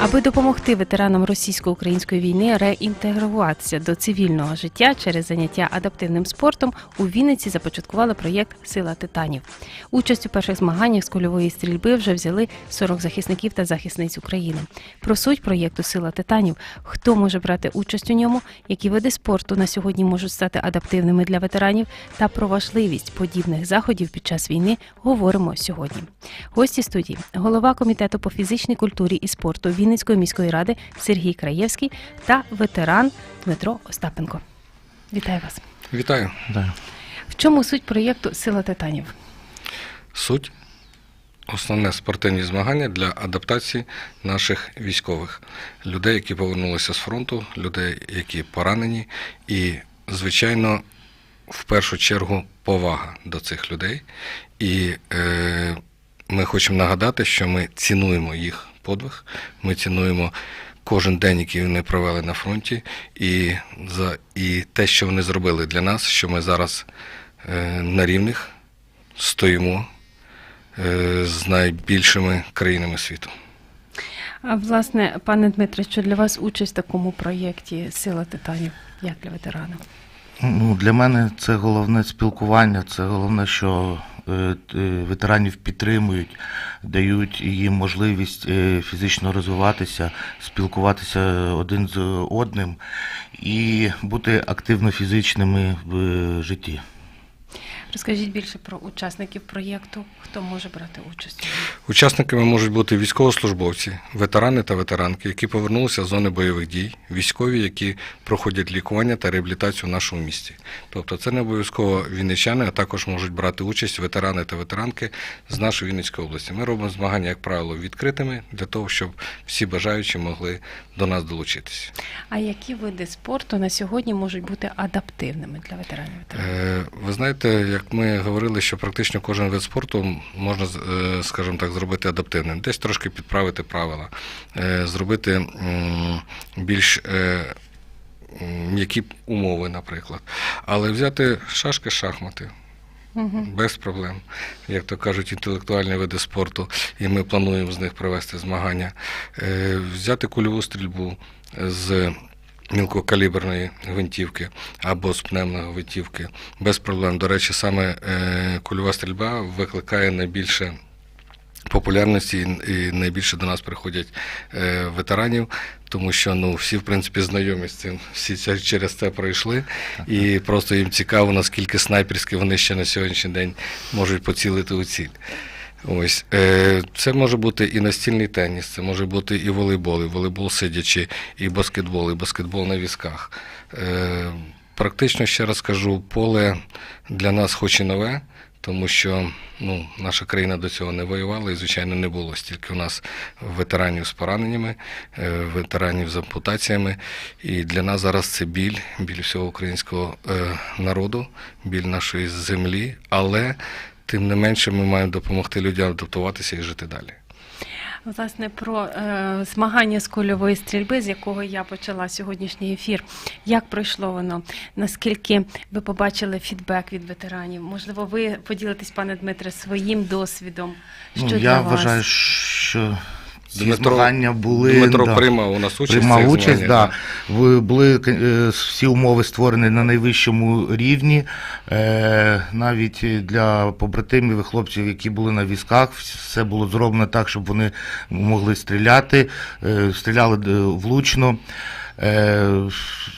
Аби допомогти ветеранам російсько-української війни реінтегруватися до цивільного життя через заняття адаптивним спортом, у Вінниці започаткували проєкт Сила титанів. Участь у перших змаганнях з кульової стрільби вже взяли 40 захисників та захисниць України. Про суть проєкту Сила титанів, хто може брати участь у ньому, які види спорту на сьогодні можуть стати адаптивними для ветеранів, та про важливість подібних заходів під час війни говоримо сьогодні. Гості студії голова комітету по фізичній культурі і спорту Вінницької міської ради Сергій Краєвський та ветеран Дмитро Остапенко. Вітаю вас. Вітаю. В чому суть проєкту Сила титанів? Суть основне спортивні змагання для адаптації наших військових людей, які повернулися з фронту, людей, які поранені, і, звичайно, в першу чергу повага до цих людей. І е, ми хочемо нагадати, що ми цінуємо їх подвиг, ми цінуємо кожен день, який вони провели на фронті, і, за, і те, що вони зробили для нас, що ми зараз е, на рівних стоїмо е, з найбільшими країнами світу. А власне, пане Дмитре, що для вас участь в такому проєкті Сила титанів, як для ветерана? Ну, для мене це головне спілкування, це головне, що е, е, ветеранів підтримують, дають їм можливість е, фізично розвиватися, спілкуватися один з одним і бути активно фізичними в житті. Розкажіть більше про учасників проєкту, хто може брати участь. Учасниками можуть бути військовослужбовці, ветерани та ветеранки, які повернулися з зони бойових дій, військові, які проходять лікування та реабілітацію в нашому місті. Тобто це не обов'язково вінничани, а також можуть брати участь ветерани та ветеранки з нашої Вінницької області. Ми робимо змагання, як правило, відкритими для того, щоб всі бажаючі могли до нас долучитися. А які види спорту на сьогодні можуть бути адаптивними для ветеранів? Е, Ви знаєте, як ми говорили, що практично кожен вид спорту можна, е, скажімо так, зробити адаптивним. Десь трошки підправити правила, е, зробити більш е, м'які умови, наприклад. Але взяти шашки, шахмати. Мгм. Без проблем, як то кажуть, інтелектуальні види спорту, і ми плануємо з них провести змагання. Взяти кульову стрільбу з мілкокаліберної гвинтівки або з пневмної гвинтівки без проблем. До речі, саме е, кульова стрільба викликає найбільше. Популярності і- найбільше до нас приходять е, ветеранів, тому що ну всі в принципі знайомі з цим, всі це через це пройшли, і просто їм цікаво, наскільки снайперськи вони ще на сьогоднішній день можуть поцілити у ціль. Ось е, це може бути і настільний теніс, це може бути і волейбол, і волейбол сидячи, і баскетбол, і баскетбол на візках. Е, практично ще раз кажу, поле для нас хоч і нове, тому що ну, наша країна до цього не воювала і, звичайно, не було стільки у нас ветеранів з пораненнями, е, ветеранів з ампутаціями. І для нас зараз це біль, біль всього українського народу, біль нашої землі, але тим не менше ми маємо допомогти людям адаптуватися і жити далі. Власне, про е, змагання з кульової стрільби, з якого я почала сьогоднішній ефір. Як пройшло воно? Наскільки ви побачили фідбек від ветеранів? Можливо, ви поділитесь, пане Дмитре, своїм досвідом? Що Ну, для я вас? вважаю, що ці Дмитро- змагання були Дмитро да, приймав у нас участь. приймав участь. Да. Ви- Були е, всі умови створені на найвищому рівні. Е, навіть для побратимів і хлопців, які були на візках, все було зроблено так, щоб вони могли стріляти, е, стріляли влучно. Е,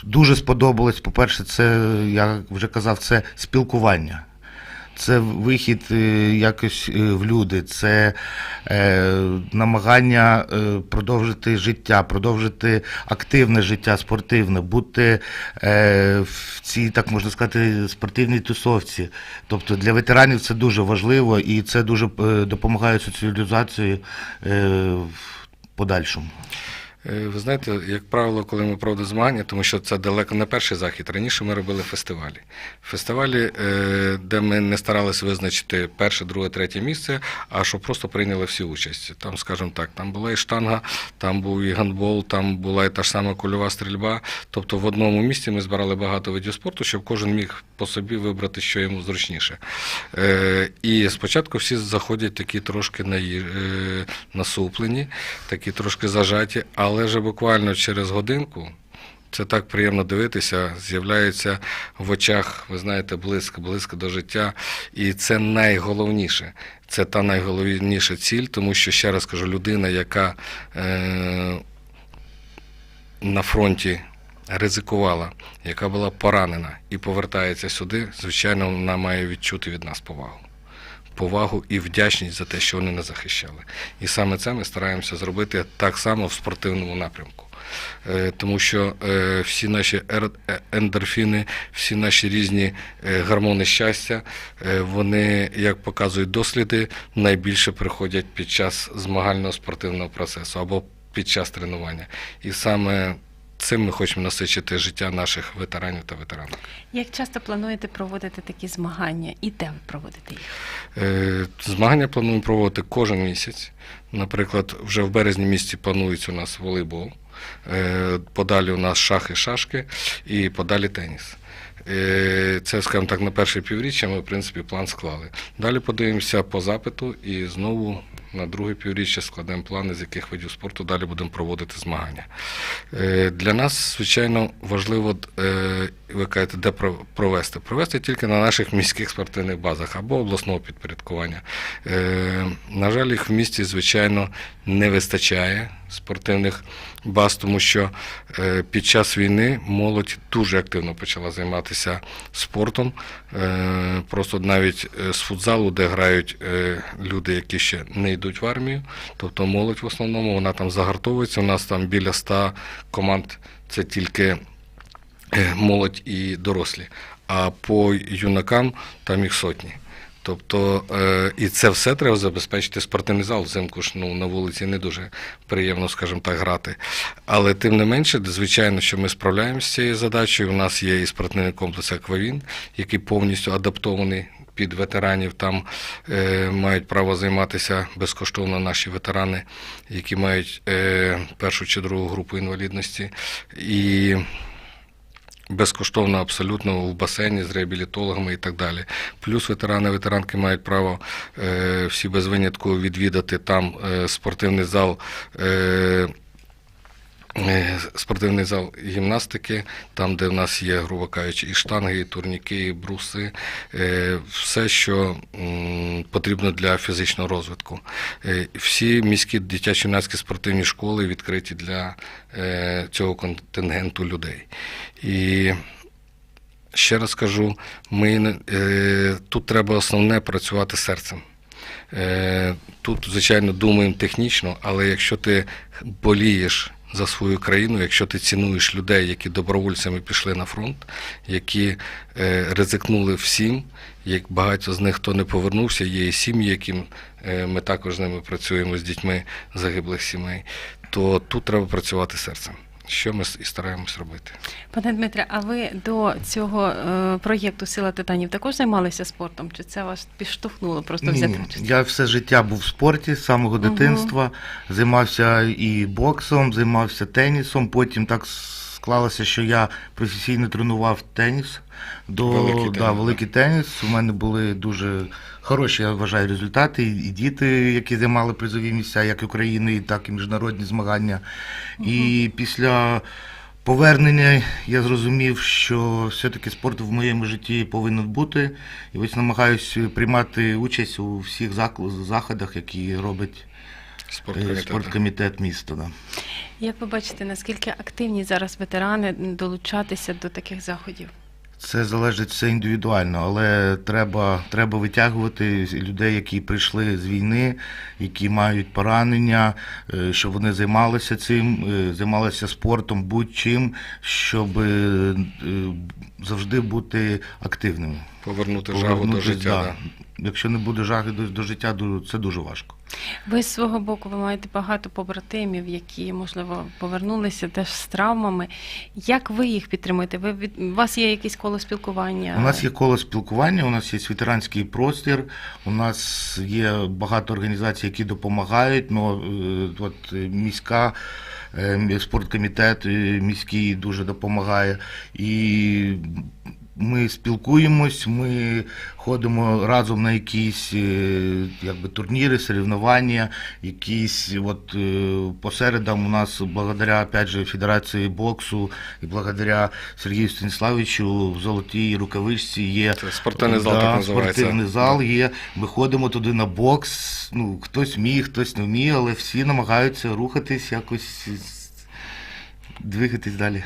дуже сподобалось. По-перше, це я вже казав, це спілкування. Це вихід е, якось е, в люди, це е, намагання продовжити життя, продовжити активне життя, спортивне, бути в цій, так можна сказати, спортивній тусовці. Тобто для ветеранів це дуже важливо і це дуже допомагає соціалізації е, в подальшому. Е, Ви знаєте, як правило, коли ми проводимо змагання, тому що це далеко не перший захід. Раніше ми робили фестивалі. Фестивалі, е, де ми не старалися визначити перше, друге, третє місце, а щоб просто прийняли всі участь. Там, скажімо так, там була і штанга, там був і гандбол, там була і та ж сама кульова стрільба. Тобто в одному місці ми збирали багато видів спорту, щоб кожен міг по собі вибрати, що йому зручніше. Е, І спочатку всі заходять такі трошки насуплені, такі трошки зажаті, але вже буквально через годинку. Це так приємно дивитися, з'являється в очах, ви знаєте, блиск, блиск до життя. І це найголовніше. Це та найголовніша ціль, тому що, ще раз кажу, людина, яка е, на фронті ризикувала, яка була поранена і повертається сюди, звичайно, вона має відчути від нас повагу. Повагу і вдячність за те, що вони нас захищали. І саме це ми стараємося зробити так само в спортивному напрямку. Е, Тому що е, всі наші е, ендорфіни, всі наші різні гормони щастя, вони, як показують досліди, найбільше приходять під час змагального спортивного процесу або під час тренування. І саме цим ми хочемо насичити життя наших ветеранів та ветеранок. Як часто плануєте проводити такі змагання і де ви проводите їх? Е, Змагання плануємо проводити кожен місяць. Наприклад, вже в березні місяці планується у нас волейбол, е, подалі у нас шахи, шашки і подалі теніс. Е, Це, скажімо так, на перше півріччя ми, в принципі, план склали. Далі подивимося по запиту і знову на друге півріччя складемо плани, з яких видів спорту далі будемо проводити змагання. Е, Для нас, звичайно, важливо, е, ви кажете, де провести. Провести тільки на наших міських спортивних базах або обласного підпорядкування. Е, На жаль, їх в місті, звичайно, не вистачає спортивних баз, тому що під час війни молодь дуже активно почала займатися спортом. Просто навіть з футзалу, де грають люди, які ще не йдуть в армію, тобто молодь в основному, вона там загартовується. У нас там біля 100 команд це тільки е, молодь і дорослі. А по юнакам там їх сотні. Тобто, е, і це все треба забезпечити спортивний зал. Взимку ж ну, на вулиці не дуже приємно, скажімо так, грати. Але тим не менше, звичайно, що ми справляємося з цією задачею. У нас є і спортивний комплекс Аквавін, який повністю адаптований під ветеранів. Там е, мають право займатися безкоштовно наші ветерани, які мають е, першу чи другу групу інвалідності. І безкоштовно абсолютно в басейні з реабілітологами і так далі. Плюс ветерани, ветеранки мають право е, всі без винятку відвідати там спортивний зал. Е, Спортивний зал гімнастики, там, де в нас є, грубо кажучи, і штанги, і турніки, і бруси, е, все, що потрібно для фізичного розвитку. Е, Всі міські дитячо-юнацькі спортивні школи відкриті для цього контингенту людей. І ще раз кажу, ми, тут треба основне працювати серцем. Тут, звичайно, думаємо технічно, але якщо ти болієш за свою країну, якщо ти цінуєш людей, які добровольцями пішли на фронт, які е, ризикнули всім, як багато з них хто не повернувся, є і сім'ї, яким е, ми також з ними працюємо з дітьми загиблих сімей, то тут треба працювати серцем. Що ми і стараємось робити. Пане Дмитре, а ви до цього е, проєкту Сила титанів також займалися спортом? Чи це вас підштовхнуло просто взяти Ні, участь? я все життя був в спорті з самого дитинства, дитинства. Займався і боксом, займався тенісом. Потім так склалося, що я професійно тренував теніс. До Великий да, теніс, великий теніс. У мене були дуже хороші, я вважаю, результати. І діти, які займали призові місця, як України, так і міжнародні змагання. І після повернення я зрозумів, що все-таки спорт в моєму житті повинен бути. І ось намагаюся приймати участь у всіх заходах, які робить е, Спорткомітет. спорткомітет міста. Да. Як ви бачите, наскільки активні зараз ветерани долучатися до таких заходів? Це залежить все індивідуально, але треба, треба витягувати людей, які прийшли з війни, які мають поранення, е, щоб вони займалися цим, е, займалися спортом, будь-чим, щоб завжди бути активними. Повернути жагу до життя. да. Да. Якщо не буде жаги до, до життя, ду- це дуже важко. Ви з свого боку ви маєте багато побратимів, які можливо повернулися теж з травмами. Як ви їх підтримуєте? Ви від у вас є якесь коло спілкування? У нас є коло спілкування, у нас є ветеранський простір, у нас є багато організацій, які допомагають. Е, от, міська е, спорткомітет е, міський дуже допомагає. І ми спілкуємось, ми ходимо разом на якісь е, якби, турніри, соревнування, якісь от, е, по середам у нас благодаря опять же, Федерації боксу і благодаря Сергію Станіславовичу в золотій рукавичці є Це спортивний зал, так називається. Спортивний зал є. Ми ходимо туди на бокс. Ну, хтось вміє, хтось не вміє, але всі намагаються рухатись, якось двигатись далі.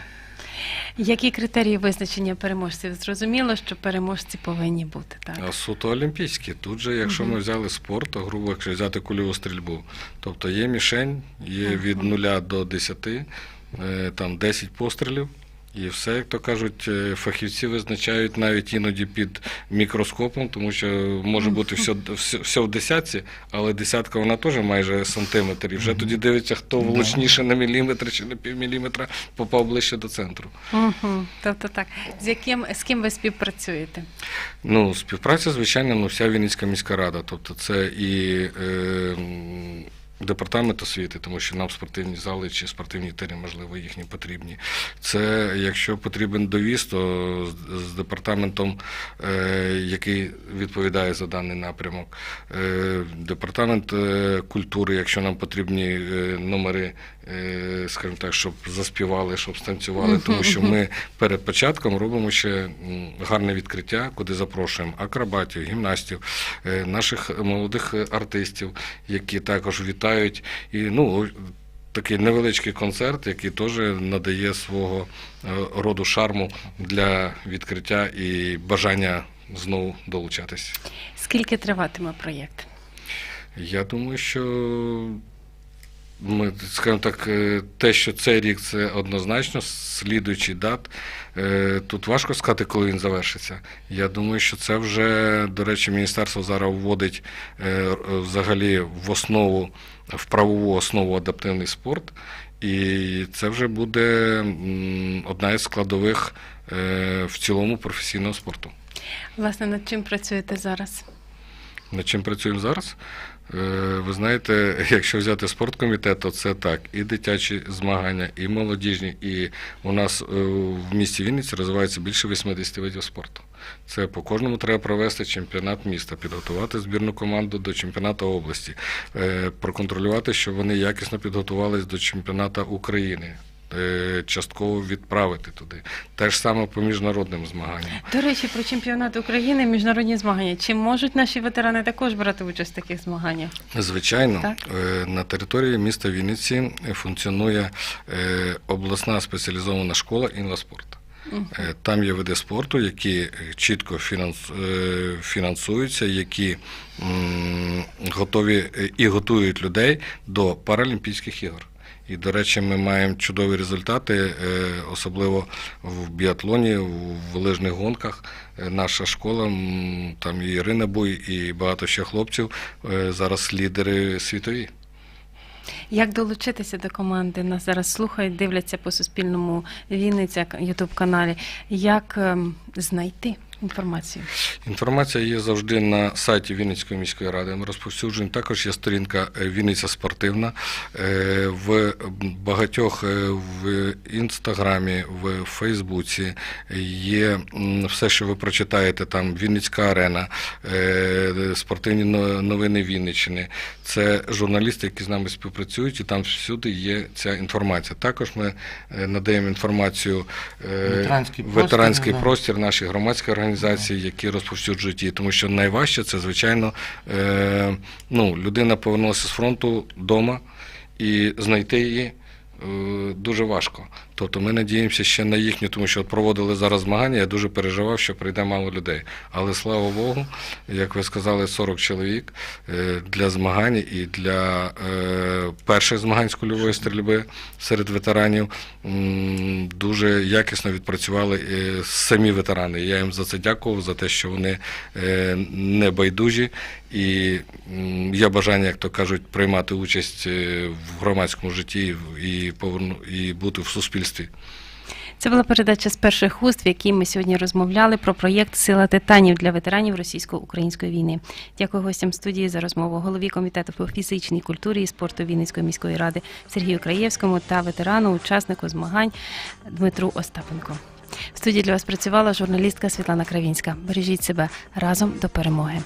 Які критерії визначення переможців? Зрозуміло, що переможці повинні бути, так? А суто олімпійські. Тут же, якщо ми взяли спорт, то грубо якщо взяти кульову стрільбу, тобто є мішень, є від 0 до 10, е, там 10 пострілів. І все, як то кажуть, е, фахівці визначають навіть іноді під мікроскопом, тому що може бути все, все, все в десятці, але десятка вона теж майже сантиметр. І вже тоді дивиться, хто влучніше на міліметр чи на півміліметра попав ближче до центру. Угу. Тобто так. З яким з ким ви співпрацюєте? Ну, співпраця, звичайно, ну, вся Вінницька міська рада. Тобто це і е, департамент освіти, тому що нам спортивні зали чи спортивні тири, можливо, їхні потрібні. Це якщо потрібен довіз, то з, департаментом, е, який відповідає за даний напрямок. Е, департамент е, культури, якщо нам потрібні номери, скажімо так, щоб заспівали, щоб станцювали, тому що ми перед початком робимо ще гарне відкриття, куди запрошуємо акробатів, гімнастів, е, наших молодих е, артистів, які також вітають. І ну, такий невеличкий концерт, який теж надає свого е, роду шарму для відкриття і бажання знову долучатись. Скільки триватиме проєкт? Я думаю, що ми, скажімо так, е, те, що цей рік це однозначно, слідуючий дат. е, Тут важко сказати, коли він завершиться. Я думаю, що це вже, до речі, міністерство зараз вводить е, взагалі в основу, в правову основу адаптивний спорт. І це вже буде одна із складових в цілому професійного спорту. Власне, над чим працюєте зараз? Над чим працюємо зараз? Е, Ви знаєте, якщо взяти спорткомітет, то це так, і дитячі змагання, і молодіжні, і у нас е, в місті Вінниці розвивається більше 80 видів спорту. Це по кожному треба провести чемпіонат міста, підготувати збірну команду до чемпіонату області, е, проконтролювати, щоб вони якісно підготувалися до чемпіонату України. Е, Частково відправити туди. Те ж саме по міжнародним змаганням. До речі, про чемпіонат України, міжнародні змагання. Чи можуть наші ветерани також брати участь в таких змаганнях? Звичайно, Так. Е, на території міста Вінниці функціонує е, обласна спеціалізована школа інваспорт. Там є види спорту, які чітко фінансуються, які готові і готують людей до Паралімпійських ігор. І, до речі, ми маємо чудові результати, е, особливо в біатлоні, в лижних гонках. Е, Наша школа, там і Ірина Буй, і багато ще хлопців е, зараз лідери світові. Як долучитися до команди? Нас зараз слухають, дивляться по Суспільному Вінниця Ютуб каналі. Як ем, знайти інформацію? Інформація є завжди на сайті Вінницької міської ради. Ми розповсюджуємо. Також є сторінка е, Вінниця спортивна. Е, В багатьох е, в інстаграмі, в Фейсбуці є все, що ви прочитаєте. Там Вінницька арена, спортивні новини Вінниччини. Це журналісти, які з нами співпрацюють, і там всюди є ця інформація. Також ми надаємо інформацію е, Ветеранський простір, да. простір, наші громадські організації, які розповсюджують її. Тому що найважче це, звичайно, е, ну, людина повернулася з фронту вдома і знайти її. е, Дуже важко. Тобто ми надіємося ще на їхню, тому що проводили зараз змагання. Я дуже переживав, що прийде мало людей. Але слава Богу, як ви сказали, 40 чоловік е, для змагань і для е, перших змагань з кульової стрільби серед ветеранів дуже якісно відпрацювали е, самі ветерани. Я їм за це дякував, за те, що вони не байдужі і є бажання, як то кажуть, приймати участь в громадському житті і і бути в суспільстві. Це була передача з перших уст, в якій ми сьогодні розмовляли про проєкт Сила титанів для ветеранів російсько-української війни. Дякую гостям студії за розмову. Голові комітету по фізичній культурі і спорту Вінницької міської ради Сергію Краєвському та ветерану, учаснику змагань Дмитру Остапенко. В студії для вас працювала журналістка Світлана Кравінська. Бережіть себе разом до перемоги.